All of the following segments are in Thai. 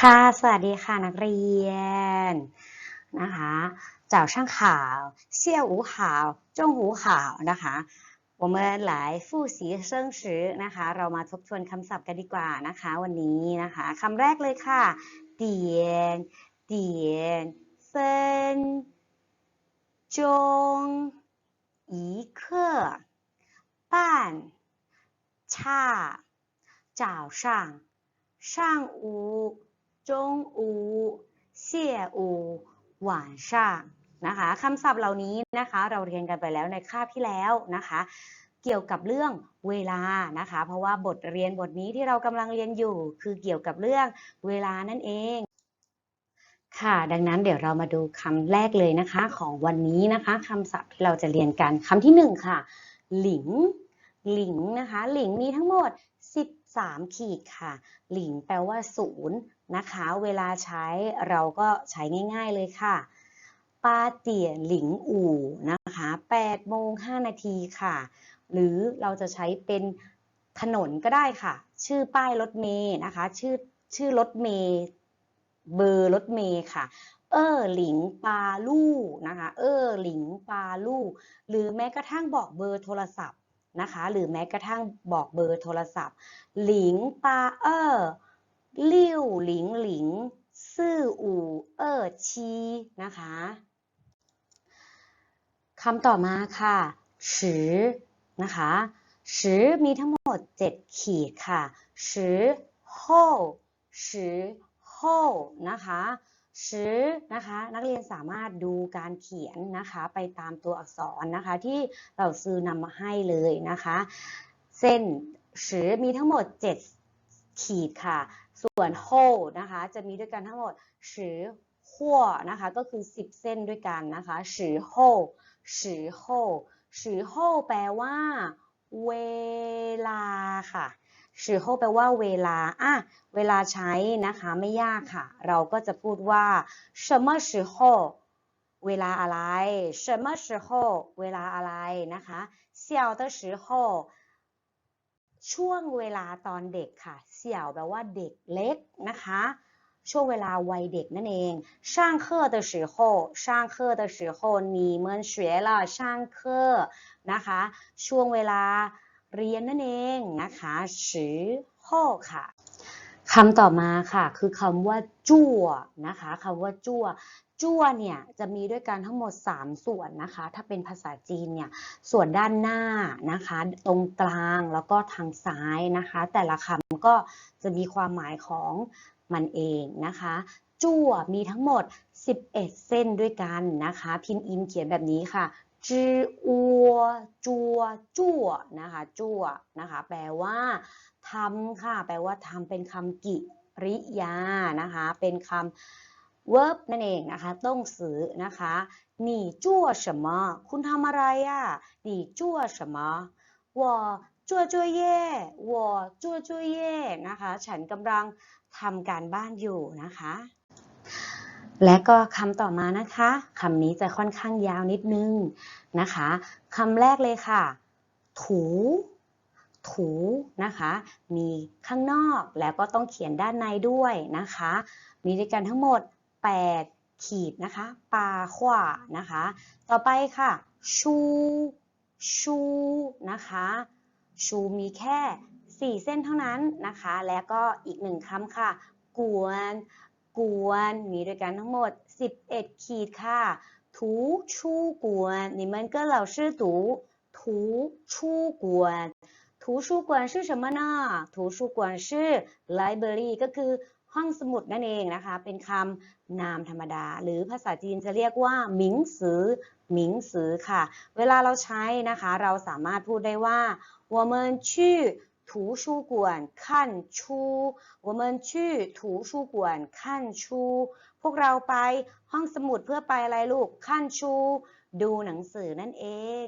ค่ะ สวัสดีค่ะนักเรียนนะคะ早上好下午好中午好นะคะ我们来复习生词นะคะ เรามาทบทวนคำศัพท์กันดีกว่านะคะ วันนี้นะคะคำแรกเลยค่ะเตียนเตียนเฟินจง一刻半差早上上午 จงอูเสี่อูหวานช่างนะคะคำศัพท์เหล่านี้นะคะ เราเรียนกันไปแล้วในคาบที่แล้วนะคะ เกี่ยวกับเรื่องเวลานะคะ เพราะว่าบทเรียนบทนี้ที่เรากำลังเรียนอยู่ คือเกี่ยวกับเรื่องเวลานั่นเองค่ะ ดังนั้นเดี๋ยวเรามาดูคำแรกเลยนะคะ ของวันนี้นะคะคำศัพท์ที่เราจะเรียนกันคำที่หนึ่งค่ะ หลิง หลิงนะคะ หลิงมีทั้งหมด 13 ขีดค่ะ หลิงแปลว่าศูนย์ นะคะ เวลาใช้เราก็ใช้ง่าย ๆเลยค่ะปาเตี่ยหลิงอู่นะคะ8โมง5นาทีค่ะ หรือเราจะใช้เป็นถนนก็ได้ค่ะ ชื่อป้ายรถเมย์นะคะ ชื่อชื่อรถเมย์เบอร์รถเมย์ค่ะ เออหลิงปาลู่นะคะ เออหลิงปาลู่หรือแม้กระทั่งบอกเบอร์โทรศัพท์นะคะ หรือแม้กระทั่งบอกเบอร์โทรศัพท์ หลิงปาเออ ลิ่วหลิงหลิงซื่ออู่เออชีนะคะคำต่อมาค่ะสือนะคะสือมีทั้งหมด 7 ขีดค่ะสือโฮสือโฮนะคะสือนะคะนักเรียนสามารถดูการเขียนนะคะไปตามตัวอักษรนะคะที่เราซื้อนำมาให้เลยนะคะ เส้นสือมีทั้งหมด 7 ขีดค่ะ ส่วนโฮนะคะ จะมีด้วยกันทั้งหมดสือขั้วนะคะ ก็คือ 10 เส้นด้วยกันนะคะสือโฮสือโฮสือโฮแปลว่า เวลาค่ะสือโฮแปลว่าเวลาอ่ะเวลาใช้นะคะไม่ยากค่ะ เราก็จะพูดว่า什么时候เวลาอะไร什么时候เวลาอะไรนะคะ小的时候 ช่วงเวลาตอนเด็กค่ะเสี่ยวแปลว่าเด็กเล็กนะคะ ช่วงเวลาวัยเด็กนั่นเอง上课的时候上课的时候你们学了上课นะคะ ช่วงเวลาเรียนนั่นเองนะคะสือโฮค่ะคำต่อมาค่ะ คือคำว่าจั่วนะคะคำว่าจั่ว จั่วเนี่ยจะมีด้วยกันทั้งหมด 3 ส่วนนะคะ ถ้าเป็นภาษาจีนเนี่ยส่วนด้านหน้านะคะ ตรงกลางแล้วก็ทางซ้ายนะคะ แต่ละคำก็จะมีความหมายของมันเองนะคะ จั่วมีทั้งหมด 11 เส้นด้วยกันนะคะ พินอินเขียนแบบนี้ค่ะจืออัวจัวจั่วนะคะจั่วนะคะ แปลว่าทำค่ะ แปลว่าทำเป็นคำกิริยานะคะ เป็นคำ verb นั่นเองนะคะ ต้องสือนะคะ你做什么คุณทำอะไรอ่ะ你做什么我做作业我做作业นะคะ ฉันกำลังทำการบ้านอยู่นะคะ และก็คำต่อมานะคะคำนี้จะค่อนข้างยาวนิดนึงนะคะคำแรกเลยค่ะ ถู ถูนะคะ มีข้างนอกแล้วก็ต้องเขียนด้านในด้วยนะคะ มีด้วยกันทั้งหมด 8 ขีดนะคะปาขวานะคะ ต่อไปค่ะ ชู ชูนะคะ ชูมีแค่ 4 เส้นเท่านั้นนะคะ แล้วก็อีกหนึ่งคำค่ะ กวน กวน มีด้วยกันทั้งหมด 11 ขีดค่ะ 图书馆你们跟老师读图书馆图书馆是什么呢图书馆是 library ก็คือ ห้องสมุดนั่นเองนะคะ เป็นคำนามธรรมดา หรือภาษาจีนจะเรียกว่าหมิงสือหมิงสือค่ะ เวลาเราใช้นะคะ เราสามารถพูดได้ว่า我们去图书馆看书我们去图书馆看书พวกเราไปห้องสมุดเพื่อไปอะไรลูกขั้นชู ดูหนังสือนั่นเอง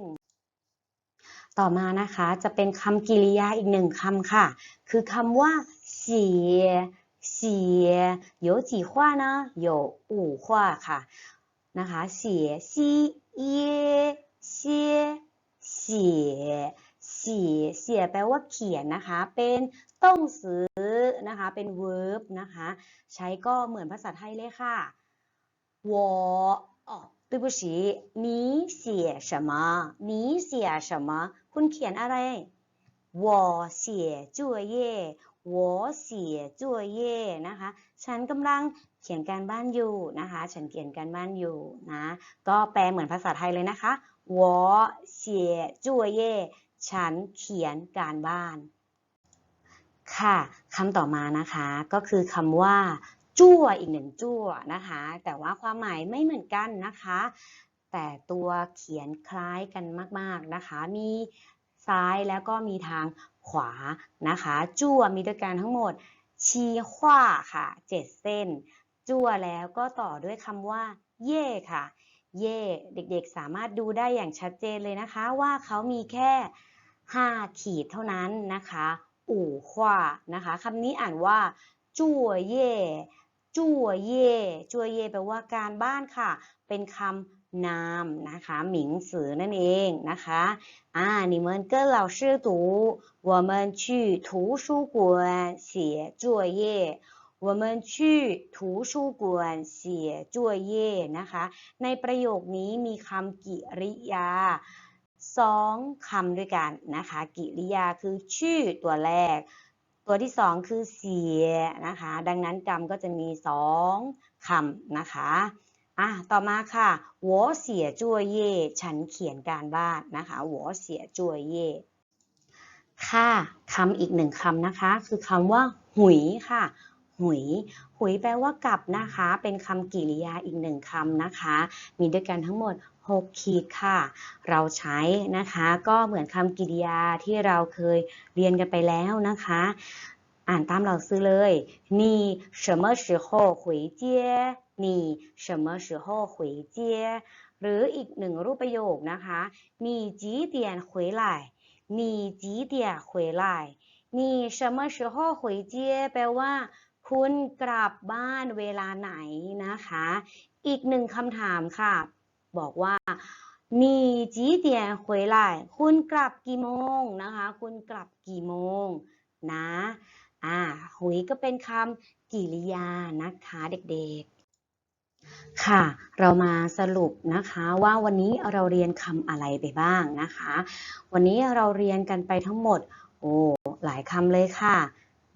ต่อมานะคะจะเป็นคำกริยาอีกหนึ่งคำค่ะ คือคำว่าเสีย เสีย有几画呢有五画ค่ะนะคะเสียซีเยเสียเสียเสี เสียเสียแปลว่าเขียนนะคะ เป็นต้องซื้อนะคะ เป็น verb นะคะ ใช้ก็เหมือนภาษาไทยเลยค่ะ我哦对不起你写什么你写什么คุณเขียนอะไร我写作业 我写作业นะคะ ฉันกำลังเขียนการบ้านอยู่นะคะ ฉันเขียนการบ้านอยู่นะ ก็แปลเหมือนภาษาไทยเลยนะคะ我写作业ฉันเขียนการบ้าน ค่ะคำต่อมานะคะ ก็คือคำว่า จั่วอีกหนึ่งจั่วนะคะ แต่ว่าความหมายไม่เหมือนกันนะคะ แต่ตัวเขียนคล้ายกันมาก ๆนะคะ มีซ้ายแล้วก็มีทาง ขวานะคะจั่วมีด้วยกันทั้งหมด ชีขว้าค่ะเจ็ดเส้น จั่วแล้วก็ต่อด้วยคำว่า เย่ค่ะ เย่เด็กๆสามารถดูได้อย่างชัดเจนเลยนะคะว่าเขามีแค่ 5 ขีดเท่านั้นนะคะอู่ขว้านะคะคำนี้อ่านว่าจั่วเย่จั่วเย่จั่วเย่แปลว่าการบ้านค่ะ เป็นคำ นามนะคะหมิงสือนั่นเองนะคะอ่า你们跟老师读我们去图书馆写作业我们去图书馆写作业นะคะ ในประโยคนี้มีคำกิริยา สองคำด้วยกันนะคะ กิริยาคือชื่อตัวแรก ตัวที่สองคือเสียนะคะ ดังนั้นกรรมก็จะมีสองคำนะคะ อ่ะต่อมาค่ะ我写作业ฉันเขียนการบ้านนะคะ我写作业ค่ะคำอีกหนึ่งคำนะคะ คือคำว่า หุยค่ะ หุย หุยแปลว่ากลับนะคะ เป็นคำกริยาอีกหนึ่งคำนะคะ มีด้วยกันทั้งหมด 6 ขีดค่ะ เราใช้นะคะ ก็เหมือนคำกริยาที่เราเคยเรียนกันไปแล้วนะคะ อ่านตามเราซื้อเลย你什么时候回家 你什么时候回家หรืออีกหนึ่งรูปประโยคนะคะ你几点回来你几点回来你什么时候回家แปลว่า คุณกลับบ้านเวลาไหนนะคะ อีกหนึ่งคำถามค่ะ บอกว่า你几点回来คุณกลับกี่โมงนะคะ คุณกลับกี่โมงนะ อ่า หุยก็เป็นคำกริยานะคะเด็กๆ ค่ะ เรามาสรุปนะคะว่าวันนี้เราเรียนคำอะไรไปบ้างนะคะ วันนี้เราเรียนกันไปทั้งหมด โอ้ หลายคำเลยค่ะ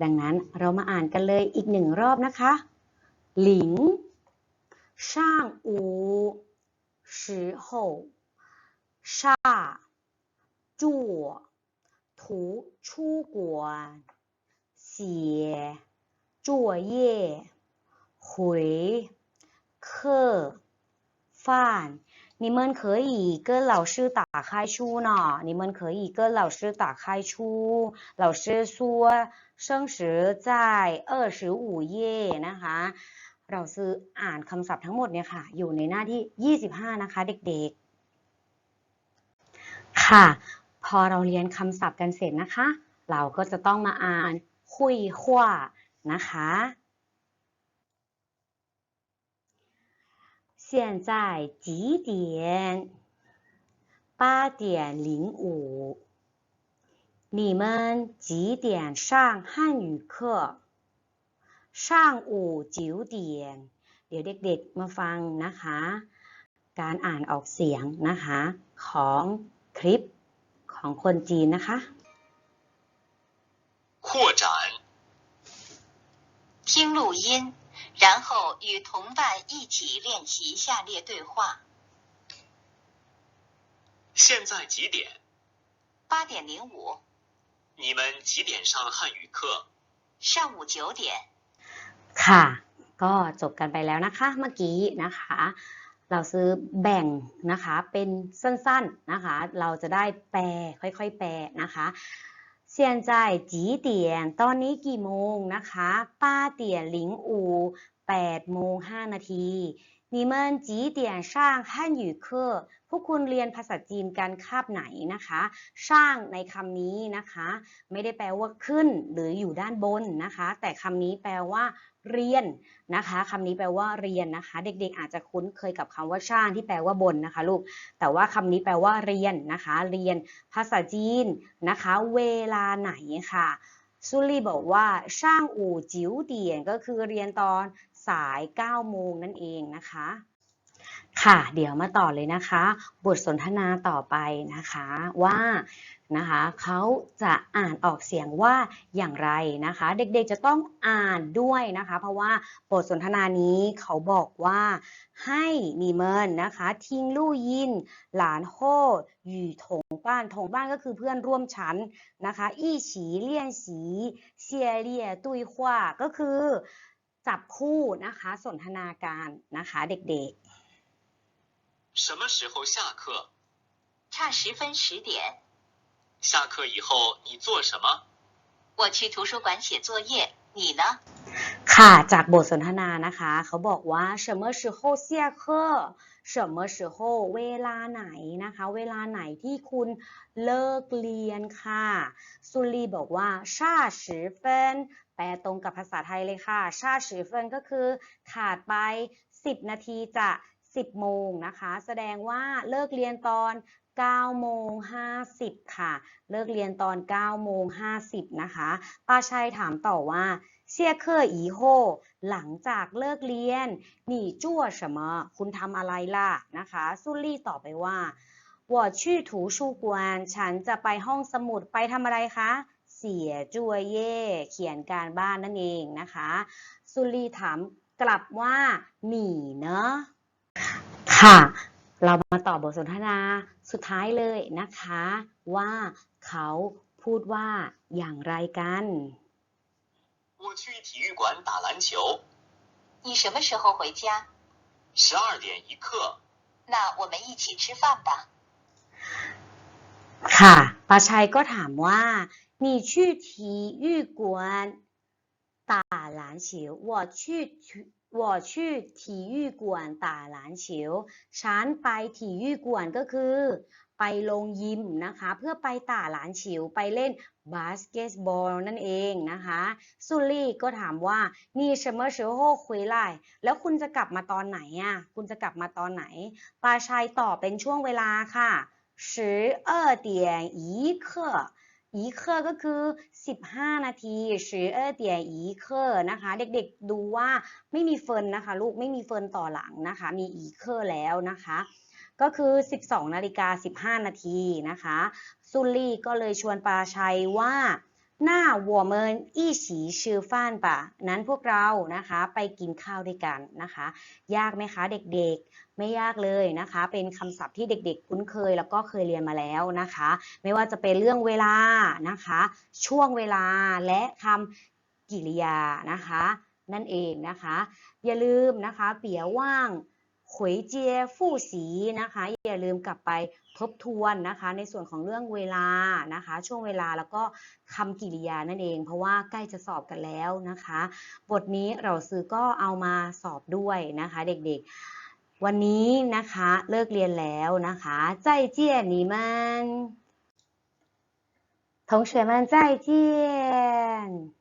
ดังนั้นเรามาอ่านกันเลยอีกหนึ่งรอบนะคะ หลิง ช่างอู时候下坐图出馆写作业回 课饭你们可以跟老师打开书呢，你们可以跟老师打开书。老师说生时在二十五页นะคะ เราซื้ออ่านคำศัพท์ทั้งหมดเนี่ยค่ะ อยู่ในหน้าที่ 25 นะคะเด็กๆ ค่ะ พอเราเรียนคำศัพท์กันเสร็จนะคะ เราก็จะต้องมาอ่านคุยขว้านะคะ 现在几点？八点零五。你们几点上汉语课？上午九点เดี๋ยวเด็กๆมาฟังนะคะ การอ่านออกเสียงนะคะ ของคลิปของคนจีนนะคะ 扩展，听录音， 然后与同伴一起练习下列对话。现在几点？八点零五，你们几点上汉语课？上午九点。 ค่ะ ก็จบกันไปแล้วนะคะเมื่อกี้นะคะ เราซื้อแบ่งนะคะเป็นสั้นๆนะคะ เราจะได้แปลค่อยๆ แปลนะคะ 现在几点ตอนนี้กี่โมงนะคะ八点零五 8โมง5นาที 你们几点上汉语课พวกคุณเรียนภาษาจีนกันคาบไหนนะคะช่างในคำนี้นะคะ ไม่ได้แปลว่าขึ้นหรืออยู่ด้านบนนะคะ แต่คำนี้แปลว่า เรียนนะคะคำนี้แปลว่าเรียนนะคะ เด็กๆ อาจจะคุ้นเคยกับคำว่าช่างที่แปลว่าบนนะคะลูก แต่ว่าคำนี้แปลว่าเรียนนะคะ เรียนภาษาจีนนะคะ เวลาไหนค่ะซุลี่บอกว่าช่างอู่จิ๋วเตียนก็คือเรียนตอน สาย9โมงนั่นเองนะคะ ค่ะเดี๋ยวมาต่อเลยนะคะ บทสนทนาต่อไปนะคะว่านะคะเขาจะอ่านออกเสียงว่าอย่างไรนะคะ เด็กๆจะต้องอ่านด้วยนะคะ เพราะว่าบทสนทนานี้เขาบอกว่าให้นีเมินนะคะทิ้งลู่ยิน หลานโฮอยู่ถงบ้านถงบ้านก็คือเพื่อนร่วมชั้นนะคะ อี้ฉีเลี่ยนสีเซียเลียตุยขว้าก็คือ จับคู่นะคะสนทนาการนะคะเด็กๆ 什么时候下课？差十分十点，下课以后你做什么？我去图书馆写作业，你呢？ ค่ะจากบทสนทนานะคะ เขาบอกว่า什么时候下课 什么时候เวลาไหนนะคะ เวลาไหนที่คุณเลิกเรียนค่ะซุลีบอกว่าชาสิเฟินแปลตรงกับภาษาไทยเลยค่ะชาสิเฟินก็คือ ขาดไป 10 นาทีจะ 10 โมงนะคะ แสดงว่าเลิกเรียนตอน 9 โมง 50 ค่ะ เลิกเรียนตอน 9 โมง 50 นะคะป้าชัยถามต่อว่า เสี่ยเคออีโฮหลังจากเลิกเรียนหนี่จั่ว什么คุณทำอะไรล่ะนะคะซุลลี่ตอบไปว่า我去图书馆ฉันจะไปห้องสมุดไปทำอะไรคะเสียจั่วเย่เขียนการบ้านนั่นเองนะคะซุลลี่ถามกลับว่าหนีเนอะค่ะ เรามาต่อบทสนทนาสุดท้ายเลยนะคะ ว่าเขาพูดว่าอย่างไรกัน 我去体育馆打篮球，你什么时候回家？十二点一刻。那我们一起吃饭吧。 ค่ะปาชัยก็ถามว่า你去体育馆打篮球我去体 我去体育馆打篮球ฉันไป体育馆ก็คือ ไปลงยิมนะคะ เพื่อไปต่าหลานฉิวไปเล่นบาสเกตบอลนั่นเองนะคะซุลี่ก็ถามว่านี่什么时候回来แล้วคุณจะกลับมาตอนไหนอ่ะคุณจะกลับมาตอนไหนปาชัยตอบเป็นช่วงเวลาค่ะ 十二 อีเคอร์ก็คือ 15 นาทีสือเอเตียอีเคอร์นะคะ เด็กๆดูว่าไม่มีเฟินนะคะ ลูกไม่มีเฟินต่อหลังนะคะ มีอีเคอร์แล้วนะคะ ก็คือ 12 นาฬิกา 15 นาทีนะคะ ซุลลี่ก็เลยชวนปาชัยว่า หน้าวัวเมินอี้ฉีชื่อฟ้านปะนั้นพวกเรานะคะไปกินข้าวด้วยกันนะคะ ยากไหมคะเด็กๆ ไม่ยากเลยนะคะ เป็นคำศัพท์ที่เด็กๆ คุ้นเคยแล้วก็เคยเรียนมาแล้วนะคะ ไม่ว่าจะเป็นเรื่องเวลานะคะ ช่วงเวลาและคำกิริยานะคะ นั่นเองนะคะ อย่าลืมนะคะ เปียว่าง ขวยเจียฟู่สีนะคะ อย่าลืมกลับไปทบทวนนะคะ ในส่วนของเรื่องเวลานะคะ ช่วงเวลาแล้วก็คำกริยานั่นเอง เพราะว่าใกล้จะสอบกันแล้วนะคะ บทนี้เราซื้อก็เอามาสอบด้วยนะคะ เด็กๆ วันนี้นะคะเลิกเรียนแล้วนะคะ再见你们同学们再见